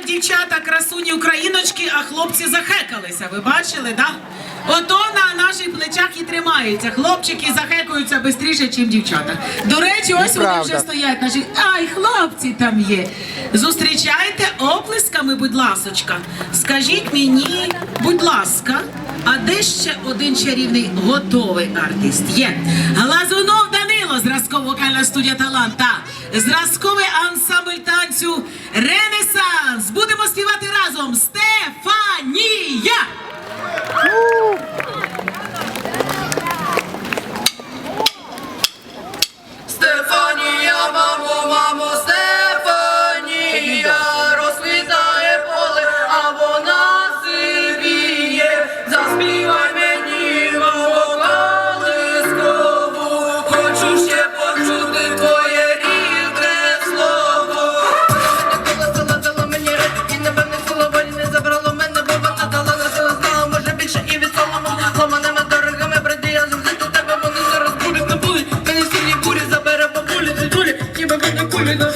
як дівчата красуні україночки, а хлопці захекалися. Ви бачили, да? Ото на наших плечах і тримається. Хлопчики захекуються швидше, ніж дівчата. До речі, ось вони вже стоять. Наші ай, хлопці там є. Зустрічайте оплесками, будь ласочка. Скажіть мені, будь ласка, а де ще один чарівний готовий артист? Є глазунов. Вокальна студія талант та зразковий ансамбль танцю Ренесанс. Будемо співати разом Стефанія. Стефанія, мамо, мамо, Стефанія. Ой,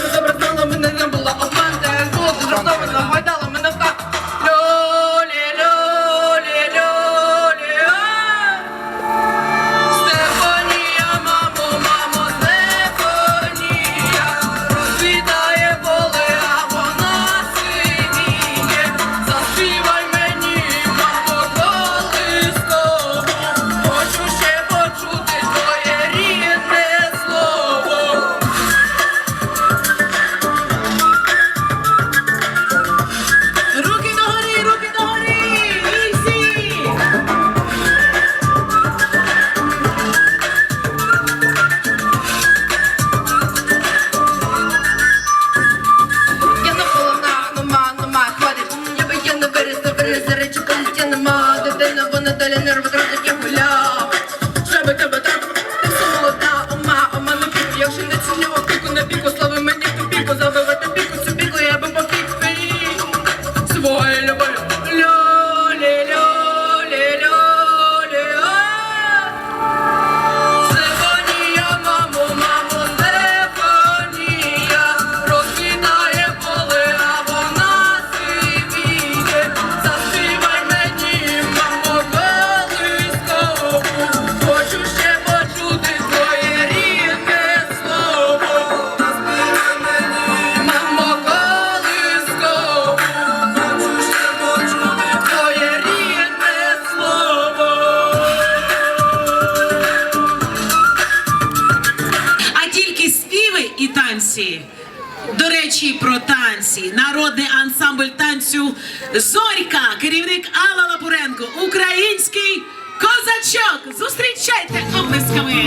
Зорька, керівник Алла Лапуренко, український козачок. Зустрічайте облисками.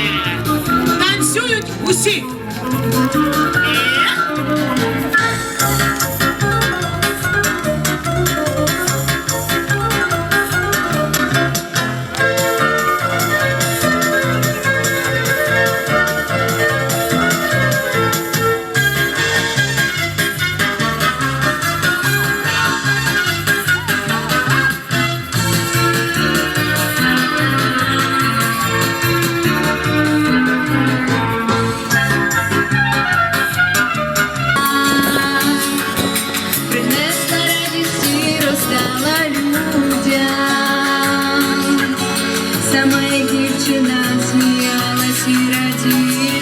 Танцюють усі. You.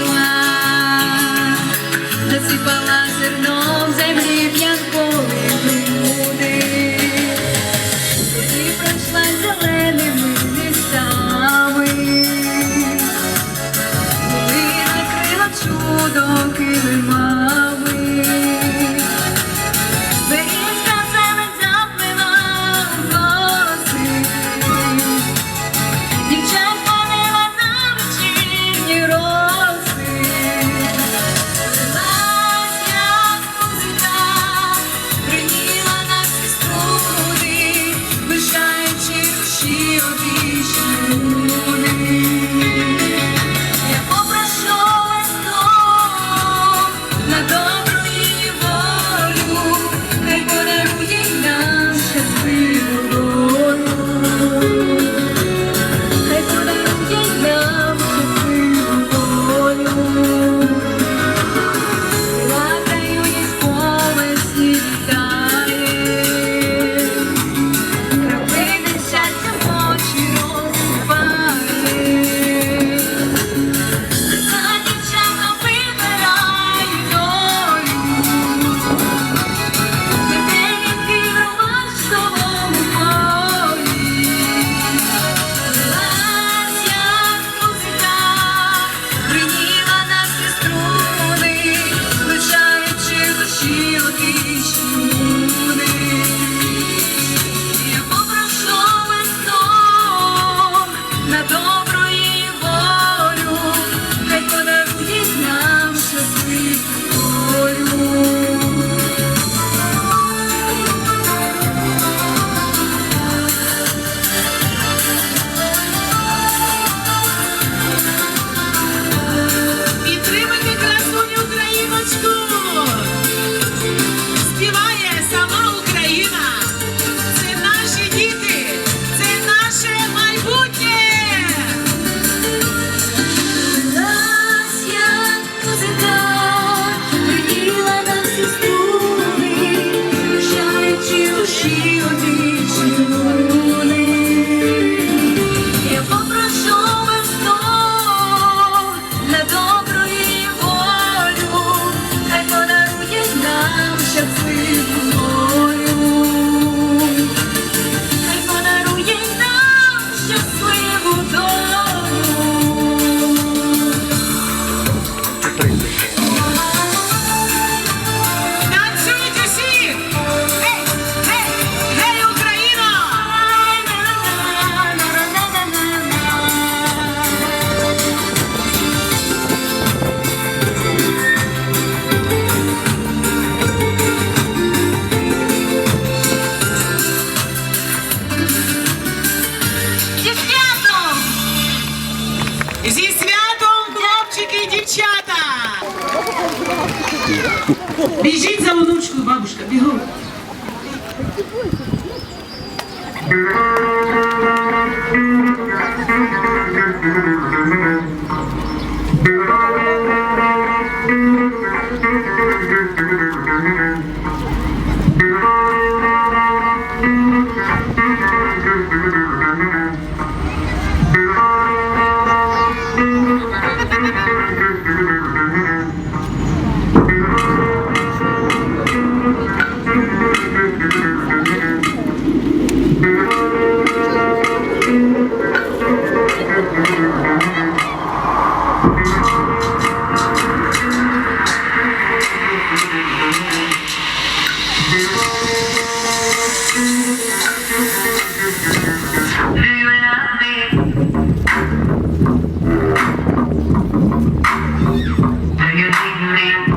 Глазунов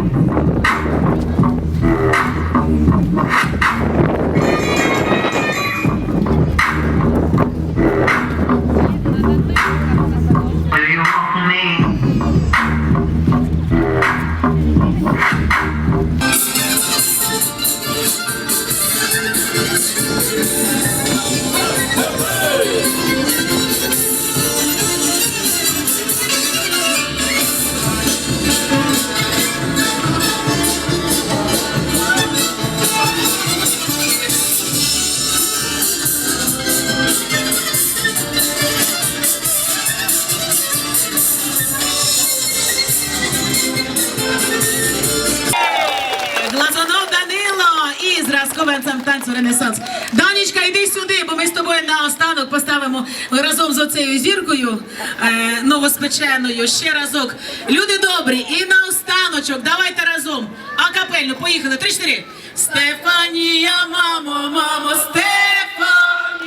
зразковий танцю Ренесанс. Данічка, йди сюди, бо ми з тобою на останок поставимо разом з оцею зіркою е, новоспеченою. Ще разок. Люди добрі, і на останочок, давайте разом. Акапельно, поїхали. Три-чотири. Стефанія, мамо, мамо, Стефанія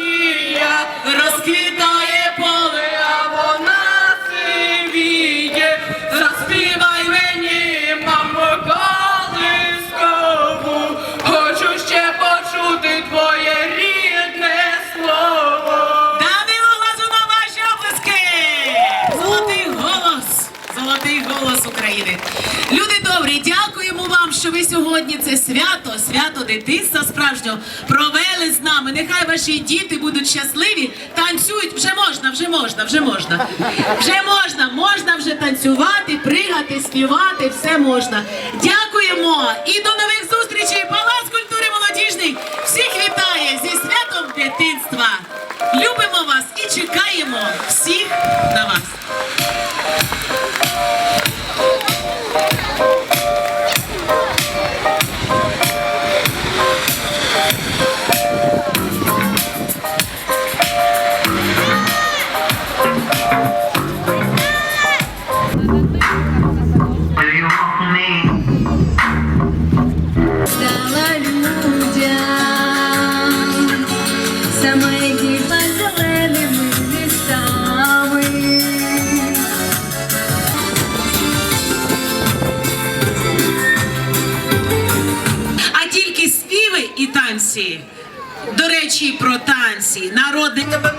розквітає поле, свято, дитинства справжнього провели з нами. Нехай ваші діти будуть щасливі, танцюють. Вже можна, вже можна, вже можна. Вже можна, можна вже танцювати, пригати, співати, все можна. Дякуємо і до нових зустрічей. Палац культури молодіжний всіх вітає зі святом дитинства. Любимо вас і чекаємо всіх на вас. dingen we